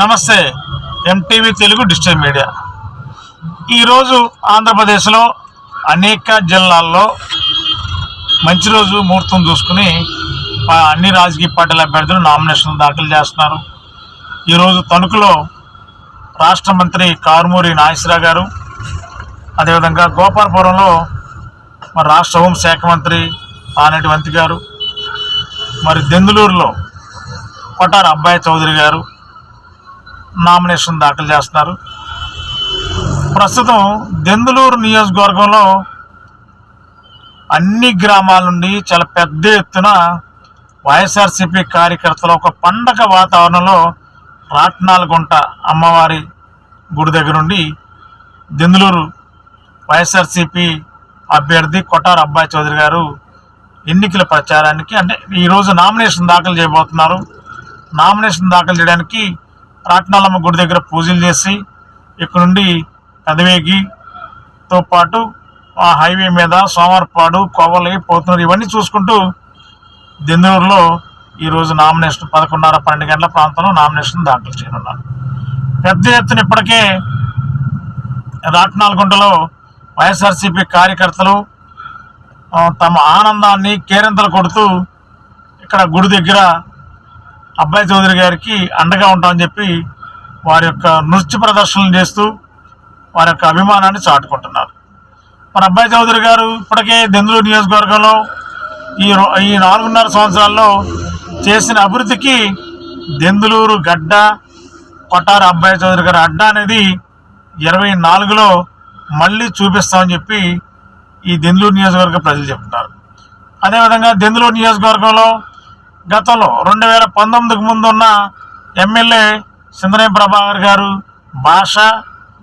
నమస్తే MTV Telugu digital media. ఈరోజు ఆంధ్రప్రదేశ్లో అనేక జిల్లాల్లో మంచి రోజు ముహూర్తం చూసుకుని అన్ని రాజకీయ పార్టీల అభ్యర్థులు నామినేషన్లు దాఖలు చేస్తున్నారు. ఈరోజు తణుకులో రాష్ట్ర మంత్రి కారుమూరి నాగేశ్వరరావు గారు అదేవిధంగా గోపాలపురంలో మరి రాష్ట్ర హోంశాఖ మంత్రి ఆనటి వంతి గారు మరి దెందులూరులో కొట్టారు అబ్బాయి చౌదరి గారు నామినేషన్ దాఖలు చేస్తున్నారు. ప్రస్తుతం దెందులూరు నియోజకవర్గంలో అన్ని గ్రామాల నుండి చాలా పెద్ద ఎత్తున వైఎస్ఆర్సీపీ కార్యకర్తలు ఒక పండగ వాతావరణంలో రాట్నాలగుంట అమ్మవారి గుడి దగ్గర నుండి దెందులూరు వైఎస్ఆర్సీపీ అభ్యర్థి కొట్టారు అబ్బాయి చౌదరి గారు ఎన్నికల ప్రచారానికి అంటే ఈరోజు నామినేషన్ దాఖలు చేయబోతున్నారు. నామినేషన్ దాఖలు చేయడానికి రాట్నాలమ్మ గుడి దగ్గర పూజలు చేసి ఇక్కడ నుండి పెదవేగితో పాటు ఆ హైవే మీద సోమవారపాడు కొవ్వలి పోతున్నారు ఇవన్నీ చూసుకుంటూ దెందూరులో ఈరోజు నామినేషన్ పదకొండున్నర పన్నెండు గంటల ప్రాంతంలో నామినేషన్ దాఖలు చేయనున్నారు. పెద్ద ఎత్తున ఇప్పటికే రాట్నాలగుంటలో వైఎస్ఆర్సీపీ కార్యకర్తలు తమ ఆనందాన్ని కేరింతలు కొడుతూ ఇక్కడ గుడి దగ్గర అబ్బాయి చౌదరి గారికి అండగా ఉంటామని చెప్పి వారి యొక్క నృత్య ప్రదర్శనలు చేస్తూ వారి యొక్క అభిమానాన్ని చాటుకుంటున్నారు. మన అబ్బాయి చౌదరి గారు ఇప్పటికే దెందులూరు నియోజకవర్గంలో ఈ ఈ నాలుగున్నర సంవత్సరాల్లో చేసిన అభివృద్ధికి దెందులూరు గడ్డ కొట్టారు అబ్బాయి చౌదరి గారి అడ్డ అనేది ఇరవై నాలుగులో మళ్ళీ చూపిస్తామని చెప్పి ఈ దెందులూరు నియోజకవర్గ ప్రజలు చెప్తున్నారు. అదేవిధంగా దెందులూరు నియోజకవర్గంలో గతంలో రెండు వేల పంతొమ్మిదికి ముందు ఉన్న ఎమ్మెల్యే సిందనే ప్రభాకర్ గారు భాష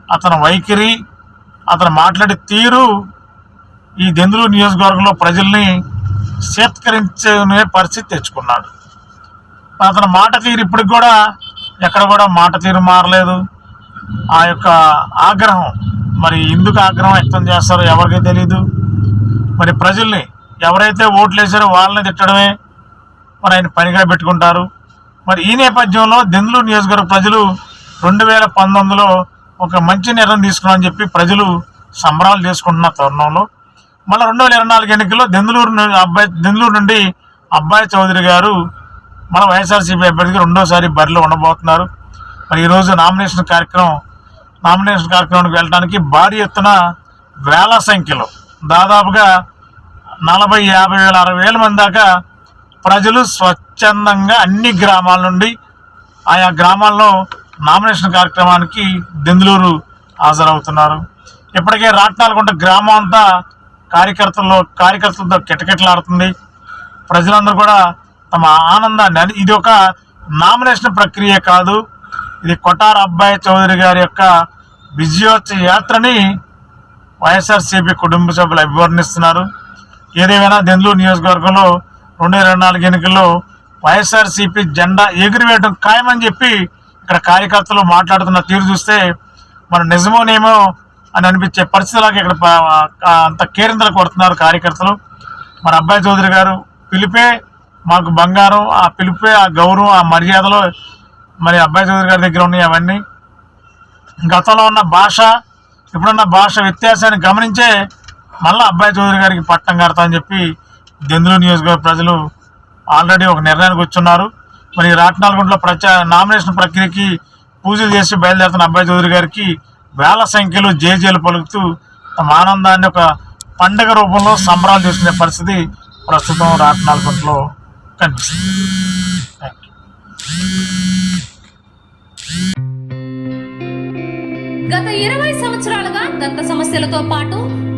అతని వైఖరి అతను మాట్లాడే తీరు ఈ దెందులు నియోజకవర్గంలో ప్రజల్ని సేత్కరించే పరిస్థితి తెచ్చుకున్నాడు. అతని మాట తీరు ఇప్పటికి కూడా ఎక్కడ కూడా మాట తీరు మారలేదు. ఆ యొక్క ఆగ్రహం మరి ఎందుకు ఆగ్రహం వ్యక్తం చేస్తారో ఎవరికీ తెలియదు మరి ప్రజల్ని ఎవరైతే ఓట్లు వేసారో వాళ్ళని తిట్టడమే మరి ఆయన పనిగా పెట్టుకుంటారు. మరి ఈ నేపథ్యంలో దెందులూరు నియోజకవర్గ ప్రజలు రెండు వేల పంతొమ్మిదిలో ఒక మంచి నిర్ణయం తీసుకున్నామని చెప్పి ప్రజలు సంబరాలు చేసుకుంటున్న తరుణంలో. మళ్ళీ రెండు వేల ఇరవై నాలుగు ఎన్నికల్లో దెందులూరు అబ్బాయి దెందులూరు నుండి అబ్బాయి చౌదరి గారు మన వైఎస్ఆర్సీపీ అభ్యర్థిగా రెండోసారి బరిలో ఉండబోతున్నారు. మరి ఈరోజు నామినేషన్ కార్యక్రమం నామినేషన్ కార్యక్రమానికి వెళ్ళడానికి భారీ ఎత్తున వేల సంఖ్యలో దాదాపుగా నలభై యాభై వేల అరవై వేల మంది దాకా ప్రజలు స్వచ్ఛందంగా అన్ని గ్రామాల నుండి ఆయా గ్రామాల్లో నామినేషన్ కార్యక్రమానికి దెందులూరు హాజరవుతున్నారు. ఇప్పటికే రాట్నాలకుంట గ్రామం అంతా కార్యకర్తల్లో కార్యకర్తలతో కిటకిటలాడుతుంది. ప్రజలందరూ కూడా తమ ఆనందాన్ని ఇది ఒక నామినేషన్ ప్రక్రియ కాదు. ఇది కొటార అబ్బాయి చౌదరి గారి యొక్క విజయోత్సవ యాత్రని వైఎస్ఆర్సీపీ కుటుంబ సభ్యులు అభివర్ణిస్తున్నారు. ఏదేమైనా దెందులూరు నియోజకవర్గంలో రెండు వేల ఇరవై నాలుగు ఎన్నికల్లో వైఎస్ఆర్సీపీ జెండా ఎగురవేయడం ఖాయమని చెప్పి ఇక్కడ కార్యకర్తలు మాట్లాడుతున్న తీరు చూస్తే మన నిజమోనేమో అని అనిపించే పరిస్థితిలాగా ఇక్కడ అంత కేరింతలు కొడుతున్నారు కార్యకర్తలు. మన అబ్బాయి చౌదరి గారు పిలిపే మాకు బంగారం ఆ పిలిపే ఆ గౌరవం ఆ మర్యాదలో మరి అబ్బాయి చౌదరి గారి దగ్గర ఉన్నాయి అవన్నీ. గతంలో ఉన్న భాష ఇప్పుడున్న భాష వ్యత్యాసాన్ని గమనించే మళ్ళీ అబ్బాయి చౌదరి గారికి పట్టం కడతా అని చెప్పి దెందులు నియోజకవర్గ ప్రజలు ఆల్రెడీ ఒక నిర్ణయానికి వచ్చున్నారు. మరి రాట్నాలగుంటలో ప్రచా నామినేషన్ ప్రక్రియకి పూజలు చేసి బయలుదేరుతున్న అబ్బాయి చౌదరి గారికి వేల సంఖ్యలో జేజేలు పలుకుతూ తమ ఆనందాన్ని ఒక పండగ రూపంలో సంబరాలు చేసుకునే పరిస్థితి ప్రస్తుతం రాట్నాలగుంటలో కనిపిస్తుంది. గత ఇరవై సంవత్సరాలుగా దంత సమస్యలతో పాటు